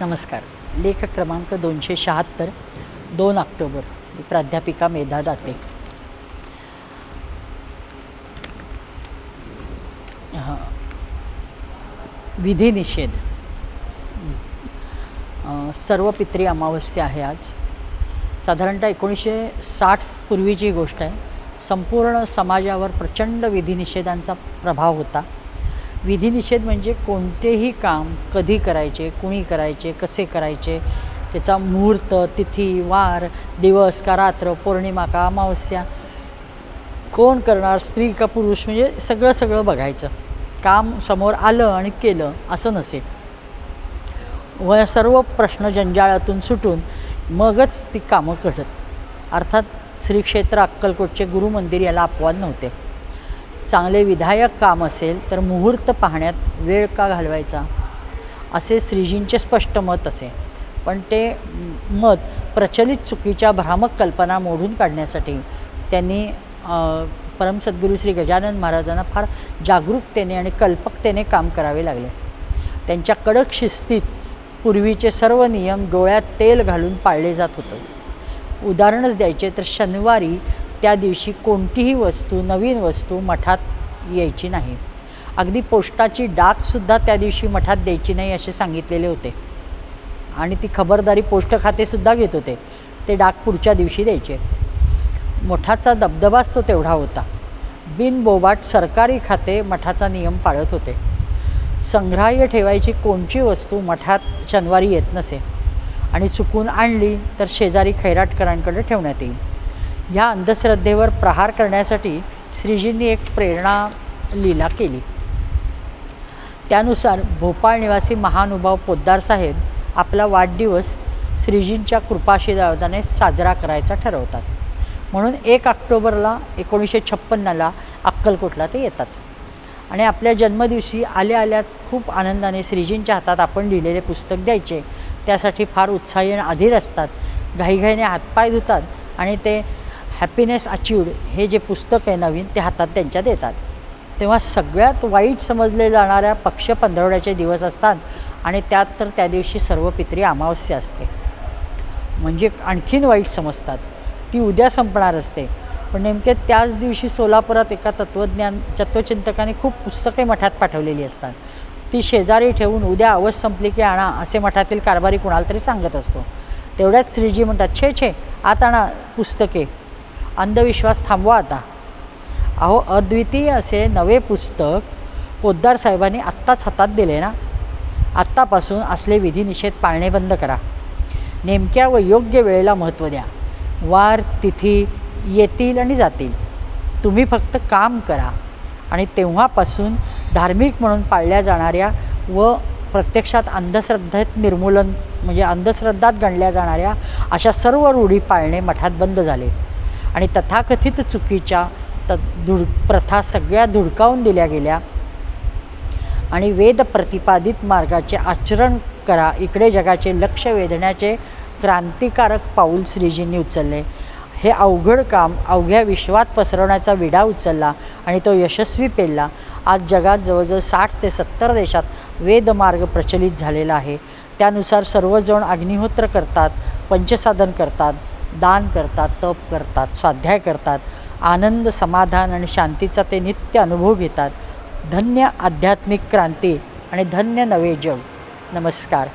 नमस्कार. लेख क्रमांक दोनशे शहात्तर दोन ऑक्टोबर प्राध्यापिका मेधा दाते. हां. विधी निषेध. सर्व पित्री अमावस्या आहे आज. साधारणतः एकोणीसशे साठ पूर्वीची गोष्ट आहे. संपूर्ण समाजावर प्रचंड विधिनिषेधांचा प्रभाव होता. विधिनिषेध म्हणजे कोणतेही काम कधी करायचे कुणी करायचे कसे करायचे त्याचा मुहूर्त तिथी वार दिवस का रात्र पौर्णिमा का अमावस्या कोण करणार स्त्री का पुरुष म्हणजे सगळं सगळं बघायचं. काम समोर आलं आणि केलं असं नसेल. व सर्व प्रश्न जंजाळातून सुटून मगच ती कामं घडत. अर्थात श्री क्षेत्र अक्कलकोटचे गुरुमंदिर याला अपवाद नव्हते. चांगले विधायक काम असेल तर मुहूर्त पाहण्यात वेळ का घालवायचा? असे श्रीजींचे स्पष्ट मत असे. पण ते मत प्रचलित चुकीच्या भ्रामक कल्पना मोडून काढण्यासाठी त्यांनी परमसद्गुरू श्री गजानन महाराजांना फार जागरूकतेने आणि कल्पकतेने काम करावे लागले. त्यांच्या कडक शिस्तीत पूर्वीचे सर्व नियम डोळ्यात तेल घालून पाळले जात होतं. उदाहरणच द्यायचे तर शनिवारी त्या दिवशी कोणतीही वस्तू नवीन वस्तू मठात यायची नाही. अगदी पोस्टाची डाकसुद्धा त्या दिवशी मठात द्यायची नाही असे सांगितलेले होते. आणि ती खबरदारी पोस्ट खातेसुद्धा घेत होते. ते डाक पुढच्या दिवशी द्यायचे. मठाचा दबदबाच तो तेवढा होता. बिनबोबाट सरकारी खाते मठाचा नियम पाळत होते. संग्राह्य ठेवायची कोणची वस्तू मठात शनिवारी येत नसे आणि चुकून आणली तर शेजारी खैराटकरांकडे ठेवण्यात येईल. ह्या अंधश्रद्धेवर प्रहार करण्यासाठी श्रीजींनी एक प्रेरणा लीला केली. त्यानुसार भोपाळ निवासी महानुभाव पोद्दार साहेब आपला वाढदिवस श्रीजींच्या कृपाशीर्वादाने साजरा करायचा ठरवतात. म्हणून एक ऑक्टोबरला एकोणीसशे छप्पन्नला अक्कलकोटला ते येतात. आणि आपल्या जन्मदिवशी आल्या आल्याच खूप आनंदाने श्रीजींच्या हातात आपण लिहिलेले पुस्तक द्यायचे. त्यासाठी फार उत्साही आणि अधीर असतात. घाईघाईने हातपाय धुतात आणि ते हॅपीनेस अचीवड हे जे पुस्तक आहे नवीन ते हातात त्यांच्या देतात तेव्हा सगळ्यात वाईट समजले जाणाऱ्या पक्ष पंधरवड्याचे दिवस असतात आणि त्यात तर त्या दिवशी सर्व पित्री अमावस्या असते. म्हणजे आणखीन वाईट समजतात. ती उद्या संपणार असते. पण नेमके त्याच दिवशी सोलापुरात एका तत्त्वज्ञान तत्त्वचिंतकाने खूप पुस्तके मठात पाठवलेली असतात. ती शेजारी ठेवून उद्या अवश्य संपली की आणा असे मठातील कारभारी कुणाला तरी सांगत असतो. तेवढ्याच श्रीजी म्हणतात छे छे आत आणा पुस्तके. अंधविश्वास थांबवा आता. अहो अद्वितीय असे नवे पुस्तक पोद्दार साहेबांनी आत्ताच हातात दिले ना? आत्तापासून असले विधिनिषेध पाळणे बंद करा. नेमक्या व योग्य वेळेला महत्त्व द्या. वार तिथी येतील आणि जातील. तुम्ही फक्त काम करा. आणि तेव्हापासून धार्मिक म्हणून पाळल्या जाणाऱ्या व प्रत्यक्षात अंधश्रद्धेत निर्मूलन म्हणजे अंधश्रद्धात गणल्या जाणाऱ्या अशा सर्व रूढी पाळणे मठात बंद झाले. आणि तथाकथित चुकीच्या त धुड प्रथा सगळ्या धुडकावून दिल्या गेल्या. आणि वेद प्रतिपादित मार्गाचे आचरण करा. इकडे जगाचे लक्ष वेधण्याचे क्रांतिकारक पाऊल श्रीजींनी उचलले. हे अवघड काम अवघ्या विश्वात पसरवण्याचा विडा उचलला आणि तो यशस्वी पेलला. आज जगात जवळजवळ साठ ते सत्तर देशात वेदमार्ग प्रचलित झालेला आहे. त्यानुसार सर्वजण अग्निहोत्र करतात पंचसाधन करतात दान करतात तप करतात स्वाध्याय करतात आनंद समाधान आणि शांतीचा ते नित्य अनुभव घेतात. धन्य आध्यात्मिक क्रांती आणि धन्य नवे जग. नमस्कार.